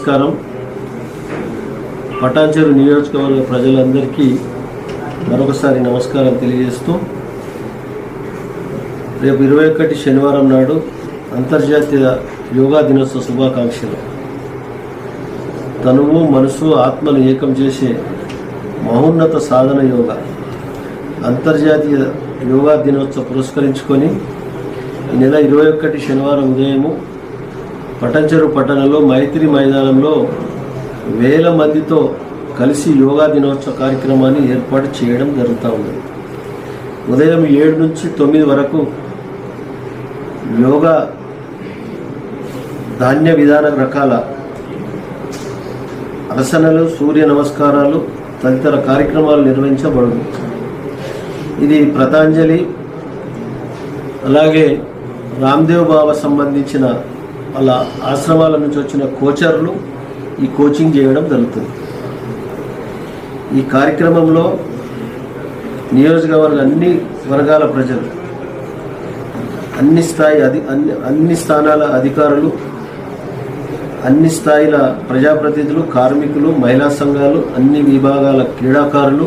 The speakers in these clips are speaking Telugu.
నమస్కారం. పటాన్చెరు నియోజకవర్గ ప్రజలందరికీ మరొకసారి నమస్కారం తెలియజేస్తూ రేపు ఇరవై ఒకటి శనివారం నాడు అంతర్జాతీయ యోగా దినోత్సవ శుభాకాంక్షలు. తనువు మనసు ఆత్మను ఏకం చేసే మహోన్నత సాధన యోగా అంతర్జాతీయ యోగా దినోత్సవ పురస్కరించుకొని నెల ఇరవై ఒకటి శనివారం ఉదయము పటంచెరు పట్టణంలో మైత్రి మైదానంలో వేల మందితో కలిసి యోగా దినోత్సవ కార్యక్రమాన్ని ఏర్పాటు చేయడం జరుగుతూ ఉంది. ఉదయం ఏడు నుంచి తొమ్మిది వరకు యోగా ధాన్య విధాన రకాల ఆసనాలు సూర్య నమస్కారాలు తదితర కార్యక్రమాలు నిర్వహించబడును. ఇది ప్రతాంజలి అలాగే రామ్దేవ్ బాబా సంబంధించిన అలా ఆశ్రమాల నుంచి వచ్చిన కోచర్లు ఈ కోచింగ్ చేయడం జరుగుతుంది. ఈ కార్యక్రమంలో నియోజకవర్గ అన్ని వర్గాల ప్రజలు అన్ని స్థాయి అధి అన్ని అన్ని స్థానాల అధికారులు అన్ని స్థాయిల ప్రజాప్రతినిధులు కార్మికులు మహిళా సంఘాలు అన్ని విభాగాల క్రీడాకారులు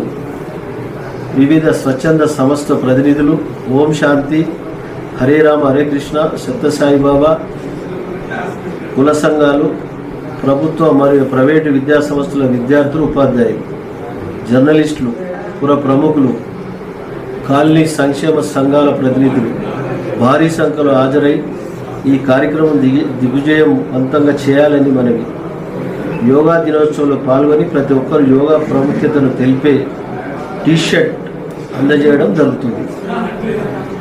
వివిధ స్వచ్ఛంద సంస్థ ప్రతినిధులు ఓం శాంతి హరే రామ హరే కృష్ణ సత్యసాయిబాబా కుల సంఘాలు ప్రభుత్వ మరియు ప్రైవేటు విద్యా సంస్థల విద్యార్థులు ఉపాధ్యాయులు జర్నలిస్టులు పుర ప్రముఖులు కాలనీ సంక్షేమ సంఘాల ప్రతినిధులు భారీ సంఖ్యలో హాజరై ఈ కార్యక్రమం దిగి దిగ్విజయవంతంగా చేయాలని మనవి. యోగా దినోత్సవంలో పాల్గొని ప్రతి ఒక్కరు యోగా ప్రాముఖ్యతను తెలిపే టీషర్ట్ అందజేయడం జరుగుతుంది.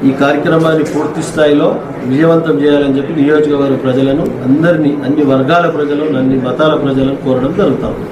ఈ కార్యక్రమాన్ని పూర్తి స్థాయిలో విజయవంతం చేయాలని చెప్పి నియోజకవర్గ ప్రజలను అందరినీ అన్ని వర్గాల ప్రజలను అన్ని మతాల ప్రజలను కోరడం జరుగుతుంది